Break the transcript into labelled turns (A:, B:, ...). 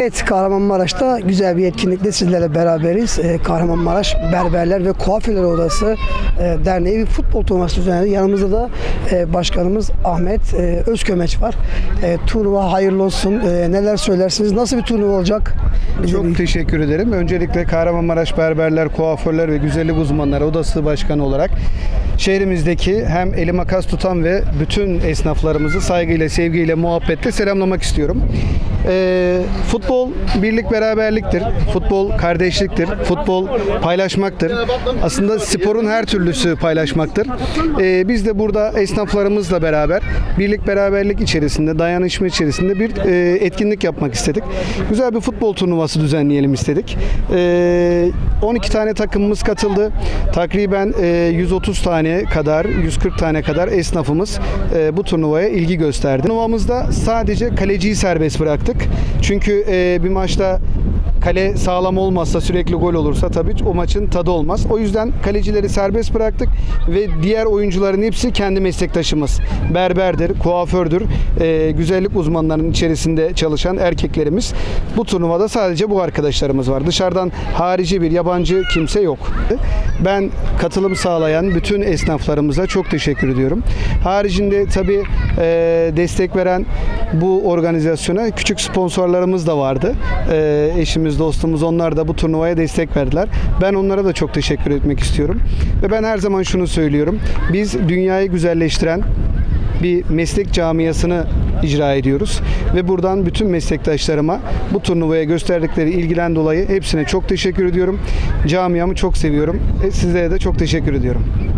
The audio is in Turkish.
A: Evet Kahramanmaraş'ta güzel bir etkinlikle sizlerle beraberiz. Ee, Kahramanmaraş Berberler ve Kuaförler Odası e, Derneği bir futbol turnuvası düzenledi. Yanımızda da e, başkanımız Ahmet e, Özkömeç var. Turnuva hayırlı olsun. Neler söylersiniz? Nasıl bir turnuva olacak? Bize bir-
B: Çok teşekkür ederim. Öncelikle Kahramanmaraş Berberler, Kuaförler ve Güzellik Uzmanları Odası Başkanı olarak şehrimizdeki hem eli makas tutan ve bütün esnaflarımızı saygıyla, sevgiyle, muhabbetle selamlamak istiyorum. Ee, futbol birlik beraberliktir. Futbol kardeşliktir. Futbol paylaşmaktır. Aslında sporun her türlüsü paylaşmaktır. Ee, biz de burada esnaflarımızla beraber birlik beraberlik içerisinde, dayanışma içerisinde bir e, etkinlik yapmak istedik. Güzel bir futbol turnuvası düzenleyelim istedik. Ee, 12 tane takımımız katıldı. Takriben e, 130 tane kadar, 140 tane kadar esnafımız e, bu turnuvaya ilgi gösterdi. Turnuvamızda sadece kaleciyi serbest bıraktık. Çünkü e, bir maçta kale sağlam olmazsa sürekli gol olursa tabii o maçın tadı olmaz. O yüzden kalecileri serbest bıraktık ve diğer oyuncuların hepsi kendi meslektaşımız. Berberdir, kuafördür, e, güzellik uzmanlarının içerisinde çalışan erkeklerimiz. Bu turnuvada sadece bu arkadaşlarımız var. Dışarıdan harici bir yabancı kimse yok. Ben katılım sağlayan bütün esnaflarımıza çok teşekkür ediyorum. Haricinde tabii e, destek veren bu organizasyona küçük sponsorlarımız da vardı. E, eşimiz, dostumuz onlar da bu turnuvaya destek verdiler. Ben onlara da çok teşekkür etmek istiyorum. Ve ben her zaman şunu söylüyorum. Biz dünyayı güzelleştiren bir meslek camiasını icra ediyoruz. Ve buradan bütün meslektaşlarıma bu turnuvaya gösterdikleri ilgiden dolayı hepsine çok teşekkür ediyorum. Camiamı çok seviyorum. E, sizlere de çok teşekkür ediyorum.